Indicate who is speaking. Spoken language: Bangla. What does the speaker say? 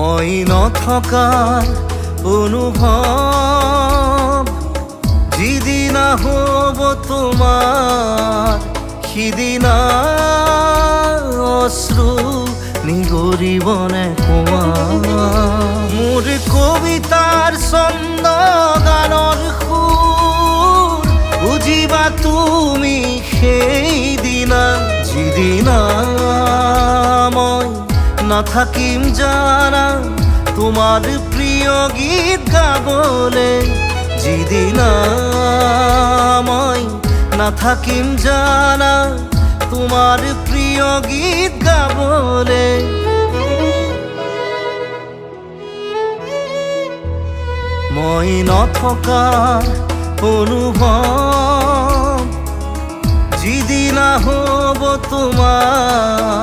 Speaker 1: মই নথকাৰ অনুভৱ যিদিনা হ'ব তোমাৰ সিদিনা অশ্ৰু নিগৰিবনে কোৱা মোৰ কবিতাৰ ছন্দ গানৰ সুৰ বুজিবা তুমি সেইদিনা যিদিনা মই নাথাকিম জানা তোমার প্রিয় গীত গাবলে যিদিনা মই নাথাকিম জানা, তোমার প্রিয় গীত গাবলে মই নথকাৰ অনুভৱ, যিদিনা হ'ব তোমাৰ